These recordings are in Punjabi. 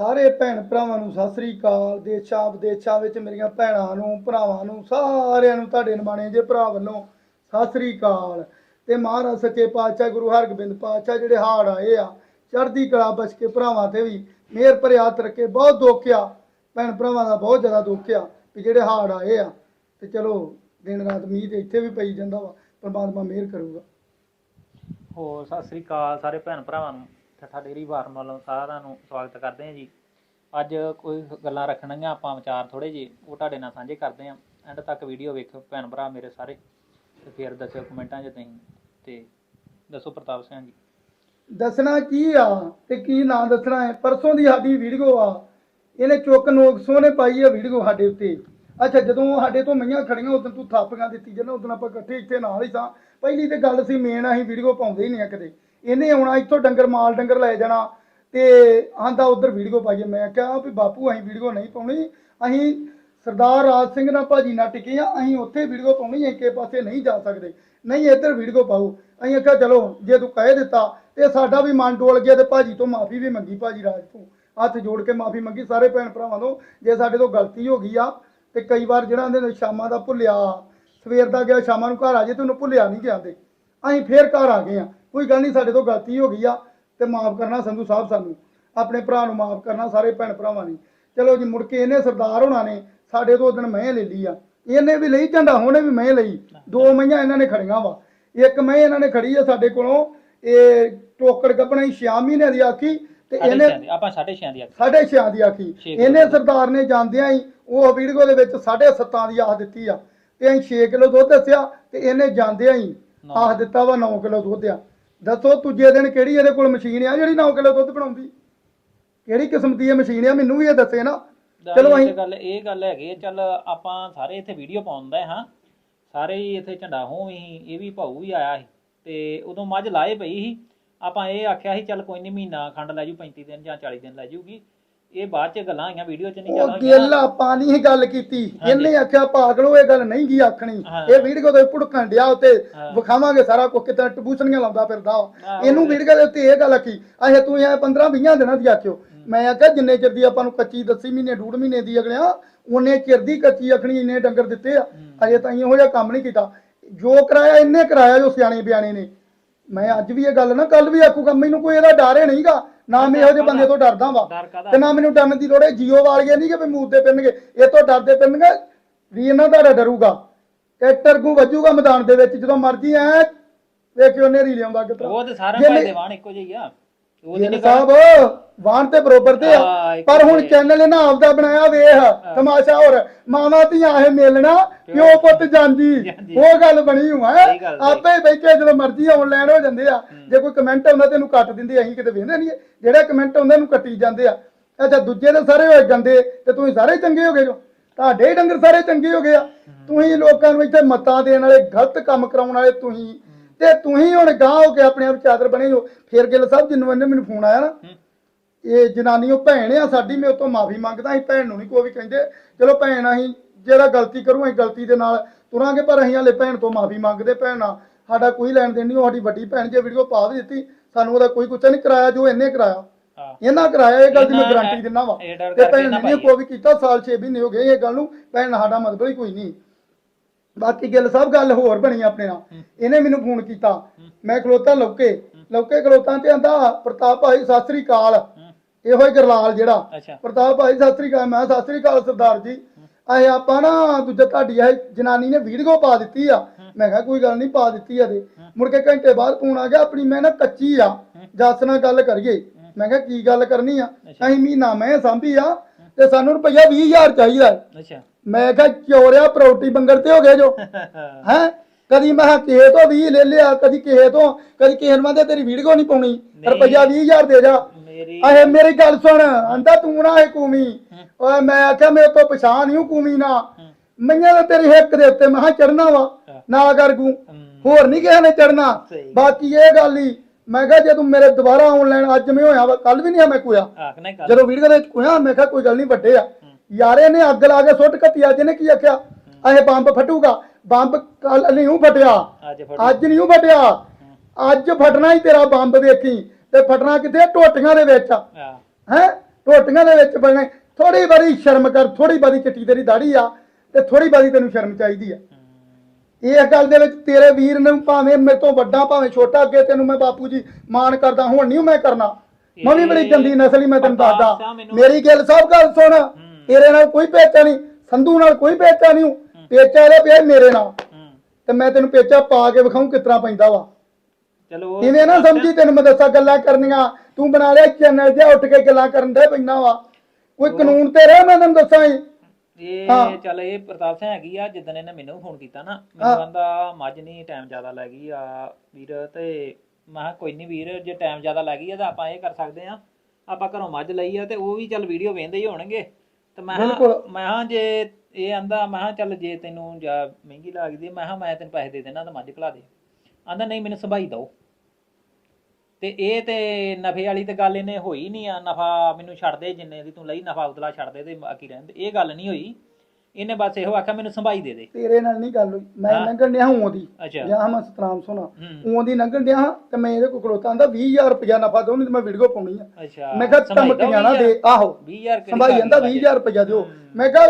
ਸਾਰੇ ਭੈਣ ਭਰਾਵਾਂ ਨੂੰ ਸਤਿ ਸ੍ਰੀ ਅਕਾਲ। ਦੇਸ਼ਾਂ ਵਿਦੇਸ਼ਾਂ ਵਿੱਚ ਮੇਰੀਆਂ ਭੈਣਾਂ ਨੂੰ, ਭਰਾਵਾਂ ਨੂੰ, ਸਾਰਿਆਂ ਨੂੰ ਤੁਹਾਡੇ ਨਿਮਾਣੇ ਜੇ ਭਰਾ ਵੱਲੋਂ ਸਤਿ ਸ੍ਰੀ ਅਕਾਲ। ਤੇ ਮਹਾਰਾਜ, ਸੱਚੇ ਪਾਤਸ਼ਾਹ, ਗੁਰੂ ਹਰਗੋਬਿੰਦ ਪਾਤਸ਼ਾਹ ਜਿਹੜੇ ਹਾੜ ਆਏ ਆ, ਚੜ੍ਹਦੀ ਕਲਾ ਬਚ ਕੇ ਭਰਾਵਾਂ ਤੇ ਵੀ ਮਿਹਰ ਭਰੇ ਹੱਥ ਰੱਖੇ। ਬਹੁਤ ਦੁੱਖ ਆ, ਭੈਣ ਭਰਾਵਾਂ ਦਾ ਬਹੁਤ ਜ਼ਿਆਦਾ ਦੁੱਖ ਆ ਵੀ ਜਿਹੜੇ ਹਾੜ ਆਏ ਆ। ਤੇ ਚਲੋ, ਦਿਨ ਰਾਤ ਮੀਂਹ ਤੇ ਇੱਥੇ ਵੀ ਪਈ ਜਾਂਦਾ ਵਾ, ਪਰਮਾਤਮਾ ਮਿਹਰ ਕਰੂਗਾ। ਹੋਰ, ਸਤਿ ਸ੍ਰੀ ਅਕਾਲ ਸਾਰੇ ਭੈਣ ਭਰਾਵਾਂ ਨੂੰ। ਠੱਠਾ ਡੇਰੀ ਫਾਰਮ ਵੱਲੋਂ ਸਾਰਿਆਂ ਨੂੰ ਸਵਾਗਤ ਕਰਦੇ ਹਾਂ ਜੀ। ਅੱਜ ਕੋਈ ਗੱਲਾਂ ਰੱਖਣੀਆਂ ਆਪਾਂ ਵਿਚਾਰ ਥੋੜੇ ਜਿਹੇ, ਉਹ ਤੁਹਾਡੇ ਨਾਲ ਸਾਂਝੇ ਕਰਦੇ ਹਾਂ। ਐਂਡ ਤੱਕ ਵੀਡੀਓ ਵੇਖੋ ਭੈਣ ਭਰਾ ਮੇਰੇ ਸਾਰੇ। ਤੇ ਫਿਰ ਦੱਸਿਓ ਕਮੈਂਟਾਂ 'ਚ ਤੁਸੀਂ, ਤੇ ਦੱਸੋ ਪ੍ਰਤਾਪ ਸਿੰਘ ਜੀ। ਦੱਸਣਾ ਕੀ ਆ ਤੇ ਕੀ ਨਾਂ ਦੱਸਣਾ ਹੈ? ਪਰਸੋਂ ਦੀ ਸਾਡੀ ਵੀਡੀਓ ਆ। ਇਹਨੇ ਚੁੱਕ ਨੋਕ ਸੋਹਣੇ ਪਾਈ ਆ ਵੀਡੀਓ ਸਾਡੇ ਉੱਤੇ। ਅੱਛਾ, ਜਦੋਂ ਸਾਡੇ ਤੋਂ ਮਈਆਂ ਖੜੀਆਂ ਉਦੋਂ ਤੂੰ ਥਾਪੀਆਂ ਦਿੱਤੀ ਜਦੋਂ ਉਦੋਂ ਆਪਾਂ ਇਕੱਠੇ ਇੱਥੇ ਨਾਲ ਹੀ ਸਾਂ। ਪਹਿਲੀ ਤੇ ਗੱਲ ਸੀ ਮੇਨ ਅਸੀਂ ਵੀਡੀਓ ਪਾਉਂਦੇ ਹੀ ਨਹੀਂ ਆ ਕਦੇ। ਇਹਨੇ ਆਉਣਾ, ਇੱਥੋਂ ਡੰਗਰ ਮਾਲ ਡੰਗਰ ਲੈ ਜਾਣਾ ਤੇ ਆਂਦਾ ਉਧਰ ਵੀਡੀਓ ਪਾਈਏ। ਮੈਂ ਕਿਹਾ ਵੀ ਬਾਪੂ, ਅਸੀਂ ਵੀਡੀਓ ਨਹੀਂ ਪਾਉਣੀ। ਅਸੀਂ ਸਰਦਾਰ ਰਾਜ ਸਿੰਘ ਨਾਲ ਭਾਜੀ ਨਾਲ ਟਿਕੇ ਆ, ਅਸੀਂ ਉੱਥੇ ਵੀਡੀਓ ਪਾਉਣੀ ਹੈ ਕਿ ਪਾਸੇ ਨਹੀਂ ਜਾ ਸਕਦੇ। ਨਹੀਂ, ਇੱਧਰ ਵੀਡੀਓ ਪਾਓ। ਅਸੀਂ ਆਖਿਆ, ਚਲੋ, ਜੇ ਤੂੰ ਕਹਿ ਦਿੱਤਾ ਤੇ ਸਾਡਾ ਵੀ ਮਨ ਡੋਲ ਗਿਆ ਤੇ ਭਾਜੀ ਤੋਂ ਮਾਫੀ ਵੀ ਮੰਗੀ, ਭਾਜੀ ਰਾਜ ਤੋਂ। ਹੱਥ ਜੋੜ ਕੇ ਮਾਫੀ ਮੰਗੀ, ਸਾਰੇ ਭੈਣ ਭਰਾਵਾਂ ਤੋਂ, ਜੇ ਸਾਡੇ ਤੋਂ ਗਲਤੀ ਹੋ ਗਈ ਆ ਤੇ ਕਈ ਵਾਰ ਜਿਹੜਾ ਆਂਦੇ ਨੇ ਸ਼ਾਮਾਂ ਦਾ ਭੁੱਲਿਆ, ਸਵੇਰ ਦਾ ਗਿਆ, ਸ਼ਾਮਾਂ ਨੂੰ ਘਰ ਆ ਜੇ ਤੈਨੂੰ ਭੁੱਲਿਆ ਨਹੀਂ ਗਿਆ ਅਸੀਂ ਫੇਰ ਘਰ ਆ ਗਏ ਆ। ਕੋਈ ਗੱਲ ਨਹੀਂ ਸਾਡੇ ਤੋਂ ਗਲਤੀ ਹੋ ਗਈ ਆ ਤੇ ਮਾਫ ਕਰਨਾ ਸੰਧੂ ਸਾਹਿਬ ਸਾਨੂੰ। ਆਪਣੇ ਭਰਾ ਨੂੰ ਮਾਫ ਕਰਨਾ ਸਾਰੇ ਭੈਣ ਭਰਾਵਾਂ ਨੇ ਚਲੋ ਜੀ ਮੁੜ ਕੇ ਇਹਨੇ ਸਰਦਾਰ ਹੋਣਾ ਨੇ ਸਾਡੇ ਤੋਂ ਉਦੋਂ ਮੈਂ ਲੈ ਲਈ ਆ। ਇਹਨੇ ਵੀ ਲਈ ਝੰਡਾ ਹੋਣੇ ਵੀ ਮੈਂ ਲਈ। ਦੋ ਮਈਆਂ ਇਹਨਾਂ ਨੇ ਖੜੀਆਂ ਵਾ। ਇੱਕ ਮੈਂ ਇਹਨਾਂ ਨੇ ਖੜੀ ਆ ਸਾਡੇ ਕੋਲੋਂ ਇਹ ਟੋਕਰ ਗੱਬਣਾ 6 ਮਹੀਨਿਆਂ ਦੀ ਆਖੀ ਤੇ ਇਹਨੇ ਆਪਾਂ ਸਾਢੇ ਛਿਆਂ ਦੀ ਆਖੀ। ਸਾਢੇ ਛਿਆਂ ਦੀ ਆਖੀ। ਇਹਨੇ ਸਰਦਾਰ ਨੇ ਜਾਂਦਿਆਂ ਹੀ ਉਹ ਵੀਡੀਓ ਦੇ ਵਿੱਚ ਸਾਢੇ ਸੱਤਾਂ ਦੀ ਆਖ ਦਿੱਤੀ ਆ। ਤੇ ਅਸੀਂ 6 ਕਿਲੋ ਦੁੱਧ ਦੱਸਿਆ ਤੇ ਇਹਨੇ ਜਾਂਦਿਆਂ ਹੀ। ਆਖ ਦਿੱਤਾ ਵਾ 9 ਕਿਲੋ ਦੁੱਧ ਆ। ਦੱਸੋ ਤੁਜੇ ਦਿਨ ਕਿਹੜੀ ਇਹਦੇ ਕੋਲ ਮਸ਼ੀਨ ਆ ਜਿਹੜੀ 9 ਕਿਲੋ ਦੁੱਧ ਬਣਾਉਂਦੀ? ਕਿਹੜੀ ਕਿਸਮ ਦੀ ਇਹ ਮਸ਼ੀਨ ਆ? ਮੈਨੂੰ ਵੀ ਇਹ ਦੱਸੇ ਨਾ। ਚਲੋ ਅਸੀਂ ਗੱਲ ਇਹ ਗੱਲ ਹੈਗੀ ਚੱਲ ਆਪਾਂ ਸਾਰੇ ਇੱਥੇ ਵੀਡੀਓ ਪਾਉਂਦਾ ਹਾਂ। ਸਾਰੇ ਹੀ ਇੱਥੇ ਝੰਡਾ ਹੋ ਵੀ ਇਹ ਵੀ ਭਾਊ ਵੀ ਆਇਆ ਸੀ। ਤੇ ਉਦੋਂ ਮੱਝ ਲਾਏ ਪਈ ਸੀ। ਆਪਾਂ ਇਹ ਆਖਿਆ ਸੀ ਚੱਲ ਕੋਈ ਨਹੀਂ ਮਹੀਨਾ ਖੰਡ ਲੈ ਜੂ 35 ਦਿਨ ਜਾਂ 40 ਦਿਨ ਲੈ ਜੂਗੀ। ਇਹ ਬਾਅਦ ਚ ਗੱਲਾਂ ਆਈਆਂ ਵੀਡੀਓ ਚ ਨਹੀਂ ਉਹ ਗਿੱਲ ਆਪਾਂ ਨਹੀਂ ਇਹ ਗੱਲ ਕੀਤੀ। ਇਹਨੇ ਆਖਿਆ ਪਾਗਲੋ ਇਹ ਗੱਲ ਨਹੀਂ ਗਈ ਆਖਣੀ। ਹਾਂ। ਇਹ ਵੀਡੀਓ ਦੇ ਭੁੜਕਣ ਡਿਆ ਉੱਤੇ। ਹਾਂ। ਵਿਖਾਵਾਂਗੇ ਸਾਰਾ ਕੁਝ ਕਿਤੇ ਟਬੂਸਣੀਆਂ ਲਾਉਂਦਾ ਫਿਰਦਾ। ਇਹਨੂੰ ਵੀਡੀਓ ਦੇ ਉੱਤੇ ਇਹ ਗੱਲ ਆਖੀ ਅਹੇ ਤੂੰ ਇਹ 15 20 ਦਿਨਾਂ ਦੀ ਆਖਿਓ। ਮੈਂ ਆਖਿਆ ਜਿੰਨੇ ਚਿਰ ਦੀ ਆਪਾਂ ਨੂੰ ਕੱਚੀ ਦੱਸੀ ਮਹੀਨੇ ਡੂਢ ਮਹੀਨੇ ਦੀ ਅਗਲਿਆ ਉਹਨੇ ਚਿਰ ਦੀ ਕੱਚੀ ਆਖਣੀ ਇੰਨੇ ਡੰਗਰ ਦਿੱਤੇ ਆ। ਅਜੇ ਤਾਂ ਇਹੋ ਜਿਹਾ ਕੰਮ ਨਹੀਂ ਕੀਤਾ। ਜੋ ਕਰਾਇਆ ਇਹਨੇ ਕਰਾਇਆ ਜੋ ਸਿਆਣੇ ਬਿਆਣੇ ਨੇ। ਮੈਂ ਅੱਜ ਵੀ ਇਹ ਗੱਲ ਨਾ ਕੱਲ ਵੀ ਆਖੂਗਾ ਮੈਨੂੰ ਕੋਈ ਇਹਦਾ ਡਰ ਹੀ ਨਹੀਂਗਾ ਨਾ ਮੈਂ ਇਹੋ ਜਿਹੇ ਬੰਦੇ ਤੋਂ ਡਰਦਾ ਵਾ। ਡਰ? ਤੇ ਨਾ ਮੈਨੂੰ ਡਰਨ ਦੀ ਲੋੜ ਹੈ ਜੀਓ ਵਾਲੀਏ ਨਹੀਂ ਕਿ ਵੀ ਮੂਦੇ ਪਿੰਨਗੇ ਇਹ ਤੋਂ ਡਰਦੇ ਪਿੰਨਗੇ ਵੀ ਇਹਨਾਂ ਦਾ ਡਰੂਗਾ। ਟਰੈਕਟਰ ਨੂੰ ਵੱਜੂਗਾ ਮੈਦਾਨ ਦੇ ਵਿੱਚ ਜਦੋਂ ਮਰਜ਼ੀ ਐ ਵੇਖਿਓ ਨੇਰੀ ਲਿਆਉਂਦਾ ਕਿਤਰਾ ਉਹ ਤੇ ਸਾਰੇ ਭਾਈ ਦੇ ਵਾਣ ਇੱਕੋ ਜਿਹੀ ਆ। ਉਹਦੀ ਨੀ ਸਾਹਿਬ ਵਾਹਣ ਤੇ ਬਰੋਬਰ ਤੇ ਹਾਂ, ਆ ਇੱਕ ਪਰ ਹੁਣ ਚੈਨਲ ਇਹਨਾਂ ਆਪਦਾ ਬਣਾਇਆ ਵੇਖ ਤਮਾਸ਼ਾ ਹੋਰ। ਮਾਵਾਂ ਧੀਆਂ ਇਹ ਮਿਲਣਾ ਪਿਓ ਪੁੱਤ ਜਾਂਦੀ। ਜਾਂਦੀ। ਉਹ ਗੱਲ ਬਣੀ ਹੂੰ ਹੈ ਸਹੀ ਗੱਲ, ਸਹੀ। ਆਪੇ ਬੈਠੇ ਜਦੋਂ ਮਰਜ਼ੀ ਆਨਲਾਈਨ ਹੋ ਜਾਂਦੇ ਆ। ਜੇ ਕੋਈ ਕਮੈਂਟ ਆਉਂਦਾ ਤੈਨੂੰ ਕੱਟ ਦਿੰਦੇ ਅਸੀਂ ਕਿਤੇ ਵੇਖਦੇ ਨਹੀਂ ਜਿਹੜਾ ਕਮੈਂਟ ਆਉਂਦਾ ਇਹਨੂੰ ਕੱਟੀ ਜਾਂਦੇ ਆ। ਅੱਛਾ ਦੂਜੇ ਦੇ ਸਾਰੇ ਹੋਏ ਗੰਦੇ ਤੇ ਤੁਸੀਂ ਸਾਰੇ ਚੰਗੇ ਹੋ ਗਏ ਜੋ। ਤੁਹਾਡੇ ਹੀ ਡੰਗਰ ਸਾਰੇ ਚੰਗੇ ਹੋ ਗਏ ਆ। ਤੁਸੀਂ ਲੋਕਾਂ ਨੂੰ ਇੱਥੇ ਮੱਤਾਂ ਦੇਣ ਵਾਲੇ ਗਲਤ ਕੰਮ ਕਰਾਉਣ ਵਾਲੇ ਤੁਸੀਂ। ਤੇ ਤੁਸੀਂ ਹੁਣ ਗਾਂ ਹੋ ਕੇ ਆਪਣੇ ਆਪ ਚਾਦਰ ਬਣੇ ਹੋ ਫਿਰ ਗਿੱਲ ਸਾਹਿਬ ਜਿੰਨੂੰ ਇਹਨੇ ਮੈਨੂੰ ਫੋਨ ਆਇਆ ਨਾ। ਇਹ ਜਨਾਨੀ ਉਹ ਭੈਣ ਆ ਸਾਡੀ ਮੈਂ ਉਹ ਤੋਂ ਮਾਫੀ ਮੰਗਦਾ ਅਸੀਂ ਭੈਣ ਨੂੰ ਨਹੀਂ ਕੋਈ ਵੀ ਕਹਿੰਦੇ। ਚਲੋ ਭੈਣ ਅਸੀਂ ਜਿਹੜਾ ਗਲਤੀ ਕਰੂ ਅਸੀਂ ਗਲਤੀ ਦੇ ਨਾਲ ਤੁਰਾਂਗੇ ਪਰ ਅਸੀਂ ਹਲੇ ਭੈਣ ਤੋਂ ਮਾਫੀ ਮੰਗਦੇ ਭੈਣਾ ਸਾਡਾ ਕੋਈ ਲੈਣ ਦੇਣ ਨਹੀਂ ਉਹ ਸਾਡੀ ਵੱਡੀ ਭੈਣ ਜੇ ਵੀਡੀਓ ਪਾ ਵੀ ਦਿੱਤੀ ਸਾਨੂੰ ਉਹਦਾ ਕੋਈ ਕੁਛ ਨਹੀਂ ਕਰਾਇਆ ਜੋ ਇਹਨੇ ਕਰਾਇਆ। ਇਹਨਾਂ ਕਰਾਇਆ ਇਹ ਗੱਲ ਦੀ ਮੈਂ ਗਾਰੰਟੀ ਦਿੰਦਾ ਵਾ। ਤੇ ਭੈਣ ਨਾ ਨੇ ਕੋਈ ਵੀ ਕੀਤਾ ਸਾਲ 6 ਮਹੀਨੇ ਹੋ ਗਏ ਇਹ ਗੱਲ ਨੂੰ ਭੈਣ ਸਾਡਾ ਮਤਲਬ ਹੀ ਕੋਈ ਨਹੀਂ ਬਾਕੀ ਗੱਲ ਸਭ ਗੱਲ ਹੋਰ ਬਣੀ ਆਪਣੇ ਨਾਲ। ਇਹਨੇ ਮੈਨੂੰ ਫੋਨ ਕੀਤਾ। ਮੈਂ ਖਲੋਤਾ ਲੌਕੇ। ਲੌਕੇ ਖਲੋਤਾ ਤੇ ਆਂਦਾ ਪ੍ਰਤਾਪ ਭਾਈ ਸਤਿ ਸ੍ਰੀ ਅਕਾਲ। ਇਹੋ ਹੀ ਗਰਲਾਲ ਜਿਹੜਾ। ਪ੍ਰਤਾਪ ਭਾਈ ਸਤਿ ਸ੍ਰੀ ਅਕਾਲ। ਮੈਂ ਸਤਿ ਸ੍ਰੀ ਅਕਾਲ ਸਰਦਾਰ ਜੀ। ਆਏ ਆਪਾਂ ਨਾ ਦੂਜਾ ਤੁਹਾਡੀ ਇਹ ਜਨਾਨੀ ਨੇ ਵੀਡੀਓ ਪਾ ਦਿੱਤੀ ਆ। ਮੈਂ ਕਿਹਾ ਕੋਈ ਗੱਲ ਨਹੀਂ ਪਾ ਦਿੱਤੀ ਆ ਦੇ। ਮੁੜ ਕੇ ਘੰਟੇ ਬਾਅਦ ਫੋਨ ਆ ਗਿਆ ਆਪਣੀ ਮੈਂ ਨਾ ਕੱਚੀ ਆ। ਜੱਸ ਨਾਲ ਗੱਲ ਕਰੀਏ। ਮੈਂ ਕਿਹਾ ਕੀ ਗੱਲ ਕਰਨੀ ਆ? ਅਸੀਂ ਮਹੀਨਾ ਮੈਂ ਸਾਂਭੀ ਆ ਤੇ ਸਾਨੂੰ ਰੁਪਈਆ 20000 ਚਾਹੀਦਾ। ਅੱਛਾ। ਮੈਂ ਕਿਹਾ ਚੋਰਿਆ ਪ੍ਰਾਪਰਟੀ ਬੰਗਰ ਤੇ ਹੋ ਗਏ ਜੋ। ਹੈ? ਕਦੀ ਮੈਂ ਕਿਹਾ ਤੋਂ 20 ਲੈ ਲਿਆ ਕਦੀ ਕਿਸੇ ਤੋਂ ਕਦੀ ਕਿਸੇ ਨੂੰ ਆਂਦੇ ਤੇਰੀ ਵੀਡੀਓ ਨਹੀਂ ਪਾਉਣੀ ਰੁਪਈਆ 20000 ਦੇ ਜਾ। ਮੇਰੀ ਆਹੇ ਮੇਰੀ ਗੱਲ ਸੁਣ ਆਂਦਾ ਤੂੰ ਨਾ ਇਹ ਕੂਮੀ ਓਏ ਮੈਂ ਆਖਿਆ ਮੇਰੇ ਤੋਂ ਪਛਾਣ ਨਹੀਂ ਕੂਮੀ ਨਾ। ਮਈਆਂ ਦਾ ਤੇਰੀ ਹਿੱਕ ਦੇ ਉੱਤੇ ਮੈਂ ਚੜਨਾ ਵਾ ਨਾ ਕਰ ਗੂ। ਹੋਰ ਨਹੀਂ ਕਿਸੇ ਨੇ ਚੜਨਾ। ਬਾਕੀ ਇਹ ਗੱਲ ਹੀ ਮੈਂ ਕਿਹਾ ਜੇ ਤੂੰ ਮੇਰੇ ਦੁਬਾਰਾ ਆਨਲਾਈਨ ਅੱਜ ਮੈਂ ਹੋਇਆ ਵਾ ਕੱਲ ਵੀ ਨਹੀਂ ਆ ਮੈਂ ਕੋਇਆ। ਜਦੋਂ ਵੀਡੀਓ ਦੇ ਕੋਇਆ ਮੈਂ ਕਿਹਾ ਕੋਈ ਗੱਲ ਨਹੀਂ ਵੱਡੇ ਆ। ਯਾਰੇ ਨੇ ਅੱਗ ਲਾ ਕੇ ਸੁੱਟ ਕੱਤੀ ਅੱਜ ਨੇ ਕੀ ਆਖਿਆ? ਇਹ ਬੰਬ ਫਟੂਗਾ। ਬੰਬ ਕੱਲ ਨਹੀਂ ਉਹ ਫਟਿਆ। ਅੱਜ ਨਹੀਂ ਉਹ ਫਟਿਆ। ਅੱਜ ਫਟਣਾ ਹੀ ਤੇਰਾ ਬੰਬ ਵੇਖੀ। ਤੇ ਫਟਣਾ ਕਿੱਥੇ ਟੋਟੀਆਂ ਦੇ ਵਿੱਚ ਹੈ? ਟੋਟੀਆਂ ਦੇ ਵਿੱਚ ਬਣੇ। ਥੋੜੀ ਬਾਰੀ ਸ਼ਰਮ ਕਰ ਥੋੜੀ ਬਾਰੀ ਚਿੱਟੀ ਤੇਰੀ ਦਾੜੀ ਆ ਤੇ ਥੋੜੀ ਬਾਰੀ ਤੈਨੂੰ ਸ਼ਰਮ ਚਾਹੀਦੀ ਆ। ਇਹ ਗੱਲ ਦੇ ਵਿੱਚ ਤੇਰੇ ਵੀਰ ਨੂੰ ਭਾਵੇਂ ਮੇਰੇ ਤੋਂ ਵੱਡਾ ਭਾਵੇਂ ਛੋਟਾ ਅੱਗੇ ਤੈਨੂੰ ਮੈਂ ਬਾਪੂ ਜੀ ਮਾਣ ਕਰਦਾ ਹੁਣ ਨਹੀਂ ਮੈਂ ਕਰਨਾ। ਮੈਂ ਵੀ ਬੜੀ ਗੰਦੀ ਨਸਲੀ ਮੈਂ ਤੈਨੂੰ ਦੱਸਦਾ। ਮੇਰੀ ਗੱਲ ਸਭ ਗੱਲ ਸੁਣ। ਤੇਰੇ ਨਾਲ ਕੋਈ ਪੇਚਾ ਨਹੀਂ ਸੰਧੂ ਨਾਲ ਕੋਈ ਪੇਚਾ ਨਹੀਂ ਪੇਚਾ ਇਹਦੇ ਪਿਆ ਮੇਰੇ ਨਾਲ। ਹੂੰ ਤੇ ਮੈਂ ਤੈਨੂੰ ਪੇਚਾ ਪਾ ਕੇ ਵਿਖਾਉਂ ਕਿਤਨਾ ਪੈਂਦਾ ਵਾ। ਚਲੋ ਉਹ- ਇਵੇਂ ਨਾ ਸਮਝੀ ਤੈਨੂੰ ਮੈਂ ਦੱਸਾਂ ਗੱਲਾਂ ਕਰਨੀਆਂ। ਤੂੰ ਬਣਾ ਲਿਆ ਚੈਨਲ ਜਿਹਾ ਉੱਠ ਕੇ ਗੱਲਾਂ ਕਰਨ ਦੇ ਪੈਣਾ ਵਾ। ਕੋਈ ਕਾਨੂੰਨ ਤੇ ਰਹਿ ਮੈਂ ਤੈਨੂੰ ਦੱਸਾਂ ਹੀ। ਇਹ ਹਾਂ। ਚੱਲ ਇਹ ਪ੍ਰਤਾਪ ਸਿੰਘ ਹੈਗੀ ਆ ਜਿੱਦਣ ਇਹਨੇ ਮੈਨੂੰ ਫੋਨ ਕੀਤਾ ਨਾ ਮੈਨੂੰ ਕਹਿੰਦਾ ਮੱਝ ਨਹੀਂ ਟਾਈਮ ਜ਼ਿਆਦਾ ਲੱਗ ਗਈ ਆ ਵੀਰ। ਤੇ ਮੈਂ ਕਿਹਾ ਕੋਈ ਨਹੀਂ ਵੀਰ ਜੇ ਟਾਈਮ ਜ਼ਿਆਦਾ ਲੱਗ ਗਈ ਆ ਤਾਂ ਆਪਾਂ ਇਹ ਕਰ ਸਕਦੇ ਆ। ਆਪਾਂ ਘਰੋਂ ਮੱਝ ਲਈ ਆ ਤੇ ਉਹ ਵੀ ਚੱਲ ਵੀਡੀਓ ਵੇਖਦੇ ਹੀ ਹੋਣਗੇ। ਤੇ ਮੈਂ ਕਿਹਾ- ਬਿਲਕੁਲ। ਮੈਂ ਹਾਂ ਜੇ ਇਹ ਆਂਦਾ ਮੈਂ ਕਿਹਾ ਚੱਲ ਜੇ ਤੈਨੂੰ ਜਾਂ ਮਹਿੰਗੀ ਲੱਗਦੀ ਮੈਂ ਕਿਹਾ ਮੈਂ ਤੈਨੂੰ ਪੈਸੇ ਦੇ ਦੇਣਾ ਤਾਂ ਮੱਝ ਖਲਾ ਦੇ। ਆਂਦਾ ਨਹੀਂ ਮੈਨੂੰ ਸੰਭਾਈ ਦੋ ਤੇ ਇਹ ਤੇ ਨਫੇ ਵਾਲੀ ਤੇ ਗੱਲ ਇਹਨੇ ਹੋਈ ਨਹੀਂ ਆ ਨਫਾ ਮੈਨੂੰ ਛੱਡ ਦੇ ਜਿੰਨੇ ਦੀ ਤੂੰ ਲਈ ਨਫਾ ਉਤਲਾ ਛੱਡ ਦੇ ਤੇ ਬਾਕੀ ਰਹਿੰਦੇ ਇਹ ਗੱਲ ਨਹੀਂ ਹੋਈ। ਇਹਨੇ ਬਸ ਇਹੋ ਆਖਿਆ ਮੈਨੂੰ ਸੰਭਾਈ ਦੇ ਦੇ। ਤੇਰੇ ਨਾਲ ਨਹੀਂ ਗੱਲ ਹੋਈ। ਮੈਂ ਹਾਂ। ਲੰਘਣ ਡਿਆ ਹਾਂ ਉਹਦੀ। ਅੱਛਾ। ਜਾਂ ਮੈਂ ਸਤਨਾਮ ਸੁਣਾ ਹੂੰ। ਉਹਦੀ ਲੰਘਣ ਡਿਆ ਹਾਂ ਤੇ ਮੈਂ ਇਹਦੇ ਕੋਲ ਖਲੋਤਾ ਆਂਦਾ 20000 ਰੁਪਇਆ ਨਫਾ ਦੋ ਨਹੀਂ ਤੇ ਮੈਂ ਵੀਡੀਓ ਪਾਉਣੀ ਆ। ਅੱਛਾ। ਮੈਂ ਕਿਹਾ ਦੋ ਧਮਕੀਆਂ ਨਾ ਦੇ। ਆਹੋ। 20000 ਕਿਹੜੀ ਸੰਭਾਈ ਜਾਂਦਾ ਦੀ 20000 ਰੁਪਇਆ ਦਿਓ। ਮੈਂ ਕਿਹਾ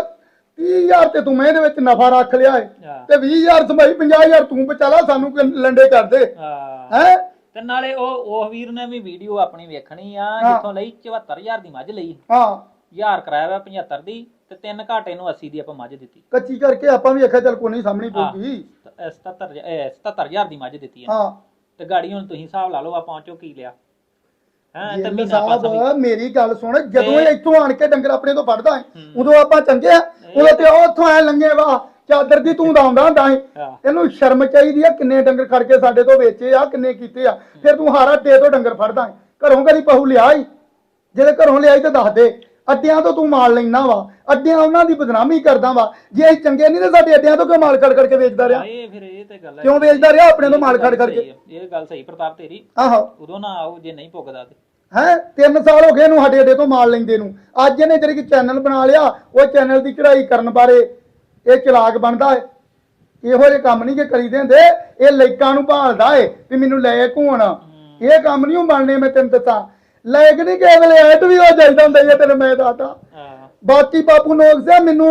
30000 ਤੇ ਤੂੰ ਮੈਂ ਇਹਦੇ ਵਿੱਚ ਨਫਾ ਰੱਖ ਲਿਆ ਏ। ਹਾਂ। ਤੇ 20000 ਸੰਭਾਈ 50000 ਤੂੰ ਬਚਾਲਾ ਸਾਨੂੰ ਕਿ ਲੰਡੇ ਕਰ ਦੇ। ਹਾਂ। ਹੈ? ਤੇ ਨਾਲੇ ਉਹ ਉਹ ਵੀਰ ਨੇ ਵੀ ਵੀਡੀਓ ਆਪਣੀ ਵੇਖਣੀ ਆ ਹਾਂ। ਜਿੱਥੋਂ ਲਈ 74000 ਦੀ ਮੱਝ ਲਈ। ਹਾਂ। 1000 ਕਰਾਇਆ ਵਾ 75 ਦੀ। ਤੇ ਤਿੰਨ ਘਾਟੇ ਨੂੰ 80 ਦੀ ਆਪਾਂ ਮੱਝ ਦਿੱਤੀ। ਕੱਚੀ ਕਰਕੇ ਆਪਾਂ ਵੀ ਆਖਿਆ ਚੱਲ ਕੋਈ ਨਹੀਂ ਸਾਹਮਣੀ ਹਾਂ। ਪਊਗੀ। ਤੇ ਇਹ 77 ਇਹ 77000 ਦੀ ਮੱਝ ਦਿੱਤੀ ਹਾਂ। ਤੇ ਗਾੜੀ ਹੁਣ ਤੁਸੀਂ ਹਿਸਾਬ ਲਾ ਲਓ ਆ ਪਹੁੰਚੋ ਕੀ ਲਿਆ। ਹਾਂ ਤੇ ਗਿੱਲ ਮਹੀਨਾ ਸਾਹਿਬ ਮੇਰੀ ਗੱਲ ਸੁਣ ਜਦੋਂ ਇਹ ਇੱਥੋਂ ਆਣ ਕੇ ਡੰਗਰ ਆਪਣੇ ਤੋਂ ਫੜਦਾ ਹੈ ਹੂੰ। ਉਦੋਂ ਆਪਾਂ ਚੰਗੇ ਆ। ਉਦੋਂ ਤੇ ਉਹ ਉੱਥੋਂ ਐ ਲੰਗੇ ਵਾ ਚਾਦਰ ਦੀ ਤੂੰ ਲਾਉਂਦਾ ਹੁੰਦਾ ਹਾਂ। ਇਹਨੂੰ ਸ਼ਰਮ ਚਾਹੀਦੀ ਆ ਕਿੰਨੇ ਡੰਗਰ ਖੜ ਕੇ ਸਾਡੇ ਤੋਂ ਵੇਚੇ ਆ ਕਿੰਨੇ ਕੀਤੇ ਆ। ਫਿਰ ਤੂੰ ਹਾਰਾ ਟੇ ਤੋਂ ਡੰਗਰ ਫੜਦਾ ਹੈ। ਘਰੋਂ ਕਦੀ ਪਹੂ ਲਿਆ ਹੀ ਜਿਹੜੇ ਘਰੋਂ ਲਿਆਈ ਤੇ ਦੱਸ ਦੇ। ਅੱਡਿਆਂ ਤੋਂ ਤੂੰ ਮਾਲ ਲੈਣਾ ਵਾ ਅੱਡਿਆਂ ਉਹਨਾਂ ਦੀ ਬਦਨਾਮੀ ਕਰਦਾ ਵਾ। ਜੇ ਅਸੀਂ ਚੰਗੇ ਨਹੀਂ ਤੇ ਸਾਡੇ ਅੱਡਿਆਂ ਤੋਂ ਕਿਉਂ ਮਾਲ ਖੜ ਖੜ ਕੇ ਵੇਚਦਾ ਰਿਹਾ? ਇਹ ਫਿਰ ਇਹ ਤੇ ਗੱਲ ਹੈ ਕਿਉਂ ਵੇਚਦਾ ਰਿਹਾ ਆਪਣੇ ਤੋਂ ਮਾਲ ਖੜ ਖੜ ਕੇ? ਇਹ ਗੱਲ ਸਹੀ ਪ੍ਰਤਾਪ ਤੇਰੀ। ਆਹੋ। ਉਦੋਂ ਨਾ ਆਓ ਜੇ ਨਹੀਂ ਪੁੱਗਦਾ ਤੇ। ਹੈ? ਤਿੰਨ ਸਾਲ ਹੋ ਗਏ ਇਹਨੂੰ ਸਾਡੇ ਅੱਡੇ ਤੋਂ ਮਾਲ ਲੈਂਦੇ ਨੂੰ। ਅੱਜ ਇਹਨੇ ਜਿਹੜੀ ਕਿ ਚੈਨਲ ਬਣਾ ਲਿਆ ਉਹ ਚੈਨਲ ਦੀ ਚੜਾਈ ਕਰਨ ਬਾਰੇ ਇਹ ਚਲਾਕ ਬਣਦਾ ਹੈ ਇਹੋ ਜਿਹੇ ਕੰਮ ਨਹੀਂ ਕਿ ਕਰੀਦੇ ਹੁੰਦੇ ਇਹ ਲਾਈਕਾਂ ਨੂੰ ਭਾਲਦਾ ਏ ਵੀ ਮੈਨੂੰ ਲੈ ਘੂਣ। ਇਹ ਕੰਮ ਨਹੀਂ ਉਹ ਬਣਨੇ ਮੈਂ ਤੈਨੂੰ ਦੱਸਾਂ। ਲਾਇਕ ਨਹੀਂ ਕਿਸੇ ਵੇਲੇ ਐਟ ਵੀ ਹੋ ਜਾਂਦਾ ਹੁੰਦਾ ਜੇ ਤੈਨੂੰ ਮੈਂ ਹਾਂ। ਬਾਕੀ ਬਾਪੂ ਨੋਕ ਸਿਆ ਮੈਨੂੰ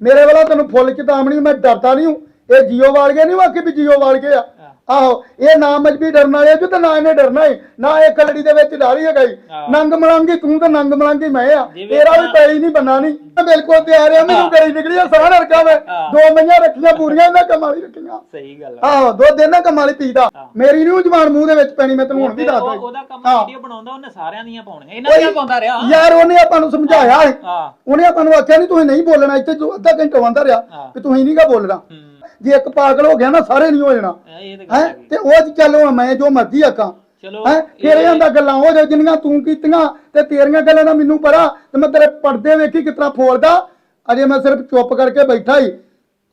ਮੇਰੇ ਵਾਲਾ ਤੈਨੂੰ ਫੁੱਲ ਚੇਤਾਵਨੀ ਮੈਂ ਡਰਦਾ ਨਹੀਂ ਹੂੰ। ਇਹ ਜੀਓ ਵਾਲ ਗਏ ਨਹੀਂ ਵਾਕੀ ਵੀ ਜੀਓ ਵਾਲ ਗਏ ਆ। ਆਹੋ ਇਹ ਨਾ ਮਜਬੀ ਡਰਨ ਵਾਲੇ ਜੂ ਤੇ ਨਾ ਇਹਨੇ ਡਰਨਾ ਈ ਨਾ ਇਹ ਖਲੜੀ ਦੇ ਵਿੱਚ ਡਰ ਹੀ ਹੈਗਾ ਹਾਂ। ਨੰਗ ਮਲੰਗੀ ਤੂੰ ਤੇ ਨੰਗ ਮਲੰਗੀ ਮੈਂ ਆ। ਤੇਰਾ ਵੀ ਪੈਰੀ ਨਹੀਂ ਬੰਨਾ ਨਹੀਂ ਬਿਲਕੁਲ ਤਿਆਰ ਆ ਮੈਨੂੰ ਹਾਂ। ਕਰੀ ਨਿਕਲੀ ਆ ਸਾਰਾ ਮੈਂ ਹਾਂ। ਦੋ ਮਈਆਂ ਰੱਖੀਆਂ ਪੂਰੀਆਂ ਇਹਨਾਂ ਕੰਮਾਂ ਲਈ ਰੱਖੀਆਂ। ਸਹੀ ਗੱਲ ਹੈ ਆਹੋ ਦੁੱਧ ਇਹਨਾਂ ਕੰਮਾਂ ਲਈ ਪੀਦਾ ਹਾਂ। ਮੇਰੀ ਨਹੀਂ ਜਵਾਨ ਮੂੰਹ ਦੇ ਵਿੱਚ ਪੈਣੀ ਮੈਂ ਤੈਨੂੰ ਹੁਣ ਵੀ ਦੱਸਦਾ ਉਹ- ਉਹਦਾ ਕੰਮ ਹਾਂ। ਵੀਡੀਓ ਬਣਾਉਂਦਾ ਉਹਨੇ ਸਾਰਿਆਂ ਦੀਆਂ ਪਾਉਣੀਆਂ। ਇਹਨਾਂ ਦੀਆਂ ਪਾਉਂਦਾ ਰਿਹਾ। ਯਾਰ ਉਹਨੇ ਆਪਾਂ ਨੂੰ ਸਮਝਾਇਆ ਹਾਂ। ਉਹਨੇ ਆਪਾਂ ਨੂੰ ਆਖਿਆ ਨਹੀਂ ਤੁਸੀਂ ਨਹੀਂ ਬੋਲਣਾ ਇੱਥੇ ਅੱਧਾ ਘੰਟਾ ਵੰਦਾ ਰਿਹਾ ਹਾਂ। ਕਿ ਤੁਸੀਂ ਨਹੀਂਗਾ ਬੋਲਣਾ। ਹੂੰ। ਜੇ ਇੱਕ ਪਾਗਲ ਹੋ ਗਿਆ ਨਾ ਸਾਰੇ ਨਹੀਂ ਹੋ ਜਾਣਾ। ਇਹ ਤੇ ਹੈ? ਹੈਗੀ। ਤੇ ਉਹ ਚੱਲੋ ਮੈਂ ਜੋ ਮਰਜ਼ੀ ਆਕਾਂ ਚਲੋ ਹੈ? ਫਿਰ ਇਹ ਹੁੰਦਾ ਗੱਲਾਂ ਹੋ ਜਾ ਜਿੰਨੀਆਂ ਤੂੰ ਕੀਤੀਆਂ ਤੇ ਤੇਰੀਆਂ ਗੱਲਾਂ ਦਾ ਮੈਨੂੰ ਪਤਾ ਤੇ ਮੈਂ ਤੇਰੇ ਪਰਦੇ ਵੇਖੀ ਕਿਤਨਾ ਫੋਲਦਾ। ਅਜੇ ਮੈਂ ਸਿਰਫ ਚੁੱਪ ਕਰਕੇ ਬੈਠਾ ਹੀ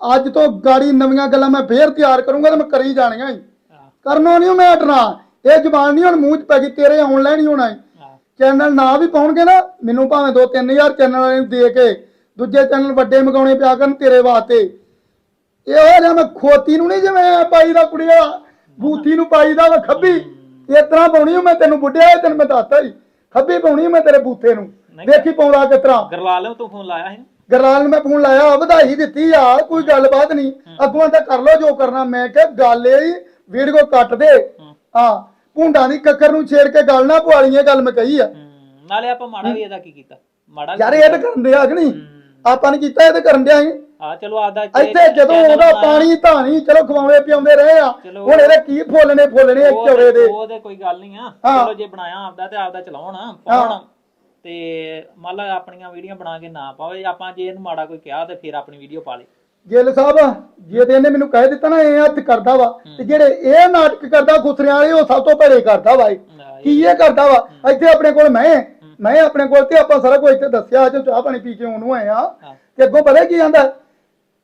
ਅੱਜ ਤੋਂ ਗਾੜੀ ਨਵੀਆਂ ਗੱਲਾਂ ਮੈਂ ਫੇਰ ਤਿਆਰ ਕਰੂੰਗਾ ਤੇ ਮੈਂ ਕਰੀ ਜਾਣੀਆਂ ਹੀ ਹਾਂ, ਕਰਨੋਂ ਨਹੀਂ ਮੈਂ ਹਟਣਾ। ਇਹ ਜ਼ਬਾਨ ਨਹੀਂ ਹੁਣ ਮੂੰਹ 'ਚ ਪੈ ਗਈ ਤੇਰੇ ਆਨਲਾਈਨ ਹੀ ਹੋਣਾ। ਹਾਂ ਚੈਨਲ ਨਾ ਵੀ ਪਾਉਣਗੇ ਨਾ ਮੈਨੂੰ ਭਾਵੇਂ 2-3000 ਚੈਨਲ ਵਾਲੇ ਨੂੰ ਦੇ ਕੇ ਦੂਜੇ ਚੈਨਲ ਵੱਡੇ ਮਗਾਉਣੇ ਪਿਆ ਕਰਨ ਤੇਰੇ ਵਾਸਤੇ। ਇਹੋ ਜਿਹਾ ਮੈਂ ਖੋਤੀ ਨੂੰ ਨਹੀਂ ਜਿਵੇਂ ਪਾਈ ਦਾ ਕੁੜੀਆ ਬੂਥੀ ਨੂੰ ਪਾਈ ਦਾ ਵਾ ਖੱਬੀ। ਇਸ ਤਰ੍ਹਾਂ ਪਾਉਣੀ ਮੈਂ ਤੈਨੂੰ ਬੁੱਢਿਆ ਇਹ ਤੈਨੂੰ ਮੈਂ ਦੱਸਤਾ ਹੀ ਖੱਬੀ ਪਾਉਣੀ ਮੈਂ ਤੇਰੇ ਬੂਥੇ ਨੂੰ। ਨਹੀਂ। ਵੇਖੀ ਪਾਉਂਦਾ ਕਿਸ ਤਰ੍ਹਾਂ। ਗਰਲਾਲ ਤੂੰ ਫੋਨ ਲਾਇਆ ਸੀ? ਗਰਲਾਲ ਨੂੰ ਮੈਂ ਫੋਨ ਲਾਇਆ ਵਧਾਈ ਦਿੱਤੀ ਆ ਕੋਈ ਗੱਲਬਾਤ ਨਹੀਂ। ਅੱਗੋਂ ਤਾਂ ਕਰ ਲੋ ਜੋ ਕਰਨਾ। ਮੈਂ ਕਿਹਾ ਗੱਲ ਇਹ ਵੀਡੀਓ ਕੱਟ ਦੇ। ਹਾਂ। ਭੁੰਡਾਂ ਦੀ ਕੱਕਰ ਨੂੰ ਛੇੜ ਕੇ ਗੱਲ ਨਾ ਇਹ ਗੱਲ ਮੈਂ ਕਹੀ ਆ। ਨਾਲੇ ਆਪਾਂ ਮਾੜਾ ਵੀ ਇਹਦਾ ਕੀ ਕੀਤਾ? ਮਾੜਾ ਯਾਰ ਇਹ ਤਾਂ ਕਰਨ ਦਿਆ ਕਿ ਨਹੀਂ? ਆਪਾਂ ਨੇ ਕੀਤਾ ਇਹ ਤਾਂ ਕਰਨ ਦਿਆ ਸੀ ਆ ਚਲੋ ਆਦਾ ਇੱਥੇ ਜਦੋਂ ਉਹਦਾ ਪਾਣੀ ਧਾਣੀ ਚਲੋ ਖਵਾਉਂਦੇ ਪਿਆਉਂਦੇ ਰਹੇ ਆ। ਚਲੋ। ਹੁਣ ਇਹਦੇ ਕੀ ਫੁੱਲਣੇ ਫੁੱਲਣੇ ਚੌੜੇ ਦੇ। ਉਹ ਤੇ ਕੋਈ ਗੱਲ ਨਹੀਂ ਆ। ਹਾਂ। ਚਲੋ ਜੇ ਬਣਾਇਆ ਆਪਦਾ ਤੇ ਆਪਦਾ ਚਲਾਉਣ ਪਾਉਣ। ਤੇ ਮੰਨ ਲਾ ਆਪਣੀਆਂ ਵੀਡੀਓ ਬਣਾ ਕੇ ਨਾ ਪਾਵੇ ਆਪਾਂ ਜੇ ਇਹਨੂੰ ਮਾੜਾ ਕੋਈ ਕਿਹਾ ਤੇ ਫਿਰ ਆਪਣੀ ਵੀਡੀਓ ਪਾ ਲੇ ਗਿੱਲ ਸਾਹਿਬ ਜੇ ਤੇ ਇਹਨੇ ਮੈਨੂੰ ਕਹਿ ਦਿੱਤਾ ਨਾ ਇਹ ਹੱਥ ਕਰਦਾ ਵਾ। ਤੇ ਜਿਹੜੇ ਇਹ ਨਾਟਕ ਕਰਦਾ ਖੁਸਰਿਆਂ ਵਾਲੇ ਉਹ ਸਭ ਤੋਂ ਭੜੇ ਕਰਦਾ ਵਾ ਇਹ। ਕੀ ਇਹ ਕਰਦਾ ਵਾ? ਇੱਥੇ ਆਪਣੇ ਕੋਲ ਮੈਂ ਮੈਂ ਆਪਣੇ ਕੋਲ ਤੇ ਆਪਾਂ ਸਾਰਾ ਕੁਝ ਇੱਥੇ ਦੱਸਿਆ ਅੱਜ ਚਾਹ ਪਾਣੀ ਪੀ ਕੇ ਉਹਨੂੰ ਆਏ ਆ। ਹਾਂ। ਤੇ ਅੱਗੋਂ ਪਤਾ ਕੀ ਆਂਦਾ?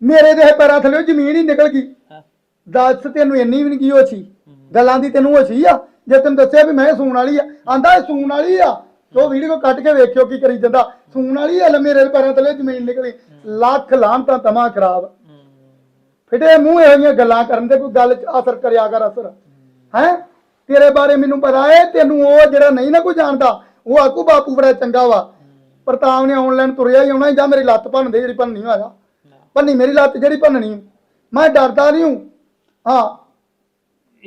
ਮੇਰੇ ਦੇ ਪੈਰਾਂ ਥੱਲੇ ਜ਼ਮੀਨ ਹੀ ਨਿਕਲ ਗਈ। ਹਾਂ। ਦੱਸ ਤੈਨੂੰ ਇੰਨੀ ਵੀ ਨਹੀਂ ਕੀ ਹੋਛੀ? ਗੱਲਾਂ ਦੀ ਤੈਨੂੰ ਹੋਛੀ ਆ? ਜੇ ਤੈਨੂੰ ਦੱਸਿਆ ਵੀ ਮੈਂ ਸੂਣ ਵਾਲੀ ਆ ਆਂਦਾ ਇਹ ਸੂਣ ਵਾਲੀ ਆ। ਤੇ ਉਹ ਵੀਡੀਓ ਕੱਟ ਕੇ ਵੇਖਿਓ ਕੀ ਕਰੀ ਜਾਂਦਾ। ਸੂਣ ਵਾਲੀ ਆ ਮੇਰੇ ਪੈਰਾਂ ਥੱਲੇ ਜ਼ਮੀਨ ਨਿਕਲੀ। ਲੱਖ ਲਾਂਤਾਂ ਤਮਾ ਖਰਾਬ। ਫਿਟੇ ਮੂੰਹ ਇਹੋ ਜਿਹੀਆਂ ਗੱਲਾਂ ਕਰਨ ਦੇ ਕੋਈ ਗੱਲ ਅਸਰ ਕਰਿਆ ਕਰ ਅਸਰ। ਹੈ। ਤੇਰੇ ਬਾਰੇ ਮੈਨੂੰ ਪਤਾ ਹੈ ਤੈਨੂੰ ਉਹ ਜਿਹੜਾ ਨਹੀਂ ਨਾ ਕੋਈ ਜਾਣਦਾ ਉਹ ਆਕੂ ਬਾਪੂ ਬੜਾ ਚੰਗਾ ਵਾ। ਪ੍ਰਤਾਪ ਨੇ ਆਨਲਾਈਨ ਤੁਰਿਆ ਹੀ ਆਉਣਾ ਜਾਂ ਮੇਰੀ ਲੱਤ ਭੰਨ ਦੇ ਜਿਹੜੀ ਭੰਨਣੀ ਹੋਇਆ। ਭੰਨੀ ਮੇਰੀ ਲੱਤ ਜਿਹੜੀ ਭੰਨਣੀ। ਮੈਂ ਡਰਦਾ ਨਹੀਂ ਹੂੰ। ਹਾਂ।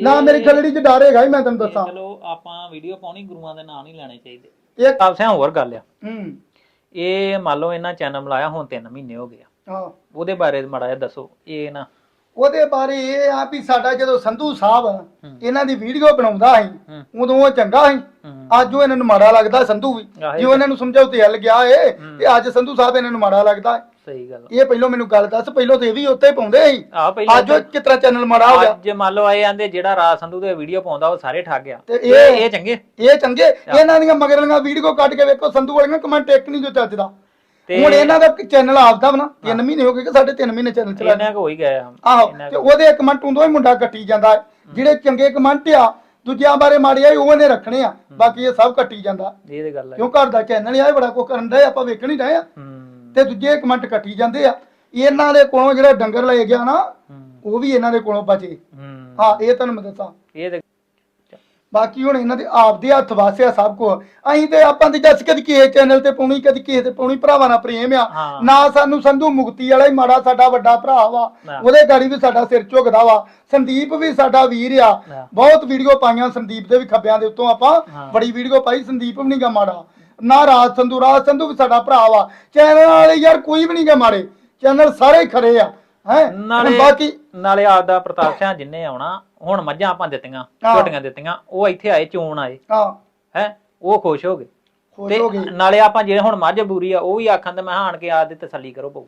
ਨਾ ਮੇਰੀ ਖਲੜੀ 'ਚ ਡਰ ਹੈਗਾ ਹੀ ਮੈਂ ਤੈਨੂੰ ਦੱਸਾਂ। ਚਲੋ ਆਪਾਂ ਵੀਡੀਓ ਪਾਉਣੀ ਗੁਰੂਆਂ ਦੇ ਨਾਂ ਨਹੀਂ ਲੈਣੇ ਚਾਹੀਦੇ। ਇਹ ਆਪ ਸਿਆਂ ਹੋਰ ਗੱਲ ਆ। ਹੂੰ। ਇਹ ਮੰਨ ਲਓ ਇਹਨਾਂ ਚੈਨਲ ਮਲਾਇਆ ਹੁਣ 3 ਮਹੀਨੇ ਹੋ ਗਏ ਆ। ਹਾਂ। ਉਹਦੇ ਬਾਰੇ ਮਾੜਾ ਜਿਹਾ ਦੱਸੋ। ਇਹ ਨਾ ਉਹਦੇ ਬਾਰੇ ਇਹ ਆ ਵੀ ਸਾਡਾ ਜਦੋਂ ਸੰਧੂ ਸਾਹਿਬ। ਇਹਨਾਂ ਦੀ ਵੀਡੀਓ ਬਣਾਉਂਦਾ ਸੀ। ਉਦੋਂ ਉਹ ਚੰਗਾ ਸੀ। ਅੱਜ ਉਹ ਇਹਨਾਂ ਨੂੰ ਮਾੜਾ ਲੱਗਦਾ ਸੰਧੂ ਵੀ। ਜਿਉਂ ਇਹਨਾਂ ਨੂੰ ਸਮਝਾਉਤੇ ਹੱਲ ਗਿਆ ਏ। ਤੇ ਅੱਜ ਸੰਧੂ ਸਾਹਿਬ ਇਹਨਾਂ ਨੂੰ ਮਾੜਾ ਲੱਗਦਾ। ਸਹੀ ਗੱਲ ਇਹ ਪਹਿਲਾਂ ਮੈਨੂੰ ਗੱਲ ਦੱਸ ਪਹਿਲਾਂ ਤੇ ਇਹ ਵੀ ਉੱਤੇ ਪਾਉਂਦੇ ਸੀ। ਅੱਜ ਉਹ ਕਿਤਰਾ ਚੈਨਲ ਮਾੜਾ ਹੋ ਗਿਆ। ਅੱਜ ਮੰਨ ਲਓ ਇਹ ਆਂਦੇ ਜਿਹੜਾ ਰਾਜ ਸੰਧੂ ਦੇ ਵੀਡੀਓ ਪਾਉਂਦਾ ਉਹ ਸਾਰੇ ਠੱਗ ਗਿਆ ਤੇ ਇਹ ਇਹ ਇਹ ਚੰਗੇ? ਇਹ ਚੰਗੇ। ਇਹਨਾਂ ਦੀਆਂ ਮਗਰਲੀਆਂ ਵੀਡੀਓ ਕੱਢ ਕੇ ਵੇਖੋ ਸੰਧੂ ਵਾਲੀਆਂ ਕਮੈਂਟ ਇੱਕ ਨਹੀਂ ਜੋ ਚੱਜਦਾ। ਤੇ ਹੁਣ ਇਹਨਾਂ ਦਾ ਚੈਨਲ ਆਪਦਾ ਵਾ ਨਾ 3 ਮਹੀਨੇ ਹੋ ਗਏ ਕਿ ਸਾਡੇ 3 ਮਹੀਨੇ ਚੈਨਲ ਚਲਾ ਇਹਨਾਂ ਕੋ ਹੋ ਹੀ ਗਏ ਆ। ਆਹੋ ਤੇ ਉਹਦੇ ਕਮੈਂਟ ਹੁੰਦੋਂ ਹੀ ਮੁੰਡਾ ਕੱਟੀ ਜਾਂਦਾ। ਜਿਹੜੇ ਚੰਗੇ ਕਮੈਂਟ ਆ ਦੂਜਿਆਂ ਬਾਰੇ ਮਾੜੇ ਆ ਉਹ ਇਹਨੇ ਰੱਖਣੇ ਆ ਬਾਕੀ ਇਹ ਸਭ ਕੱਟੀ ਜਾਂਦਾ। ਇਹ ਤੇ ਗੱਲ ਹੈ। ਕਿਉਂ ਘਰ ਦਾ ਚੈਨਲ ਆ ਇਹ ਬੜਾ ਕੁਝ ਕਰਨ ਦਾ ਆਪਾਂ ਵੇਖਣ ਹੀ ਰਹੇ ਆ। ਤੇ ਦੂਜੇ ਕਮੈਂਟ ਕੱਟੀ ਜਾਂਦੇ ਆ। ਇਹਨਾਂ ਦੇ ਕੋਲੋਂ ਜਿਹੜਾ ਡੰਗਰ ਲੈ ਗਿਆ ਨਾ ਉਹ ਵੀ ਇਹਨਾਂ ਦੇ ਕੋਲੋਂ ਬਚੇ। ਹੂੰ ਇਹ ਤੁਹਾਨੂੰ ਮੈਂ ਦੱਸਾਂ। ਇਹ ਤੇ ਬਾਕੀ ਹੁਣ ਇਹਨਾਂ ਦੇ ਆਪਦੇ ਹੱਥ ਵਾਸਿਆ ਸਭ ਕੁਝ ਅਸੀਂ ਤੇ ਆਪਾਂ ਤੇ ਜੱਸ ਕਦੀ ਕਿਸੇ ਚੈਨਲ ਤੇ ਪਾਉਣੀ ਕਦੀ ਕਿਸੇ ਤੇ ਪਾਉਣੀ ਭਰਾਵਾਂ ਨਾਲ ਪ੍ਰੇਮ ਆ। ਹਾਂ। ਨਾ ਸਾਨੂੰ ਸੰਧੂ ਮੁਕਤੀ ਵਾਲਾ ਹੀ ਮਾੜਾ ਸਾਡਾ ਵੱਡਾ ਭਰਾ ਵਾ। ਹਾਂ। ਉਹਦੇ ਗਾੜੀ ਵੀ ਸਾਡਾ ਸਿਰ ਝੁਕਦਾ ਵਾ। ਸੰਦੀਪ ਵੀ ਸਾਡਾ ਵੀਰ ਆ। ਹਾਂ। ਬਹੁਤ ਵੀਡੀਓ ਪਾਈਆਂ ਸੰਦੀਪ ਦੇ ਵੀ ਖੱਬਿਆਂ ਦੇ ਉੱਤੋਂ ਆਪਾਂ। ਹਾਂ। ਬੜੀ ਵੀਡੀਓ ਪਾਈ ਸੰਦੀਪ ਵੀ ਨਹੀਂਗਾ ਮਾੜਾ। ਨਾ ਰਾਜ ਸੰਧੂ ਰਾਜ ਸੰਧੂ ਵੀ ਸਾਡਾ ਭਰਾ ਵਾ। ਚੈਨਲ ਵਾਲੇ ਯਾਰ ਕੋਈ ਵੀ ਨਹੀਂਗਾ ਮਾੜੇ। ਚੈਨਲ ਸਾਰੇ ਖਰੇ ਆ। ਹੈ? ਨਾਲੇ ਬਾਕੀ ਨਾਲੇ ਆਪਦਾ ਪ੍ਰਤਾਪ ਸਿੰਘ ਜਿੰਨੇ ਆਉਣਾ ਹੁਣ ਮੱਝਾਂ ਆਪਾਂ ਦਿੱਤੀਆਂ ਹਾਂ। ਝੋਟੀਆਂ ਦਿੱਤੀਆਂ ਉਹ ਇੱਥੇ ਆਏ ਚੋਣ ਆਏ। ਹਾਂ। ਹੈ? ਉਹ ਖੁਸ਼ ਹੋ ਗਏ। ਖੁਸ਼ ਹੋ ਗਏ। ਨਾਲੇ ਆਪਾਂ ਜਿਹੜੇ ਹੁਣ ਮੱਝ ਬੂਰੀ ਆ ਉਹ ਵੀ ਆਖਣ ਤੇ ਮੈਂ ਆਣ ਕੇ ਆਦ ਦੀ ਤਸੱਲੀ ਕਰੋ ਪਊ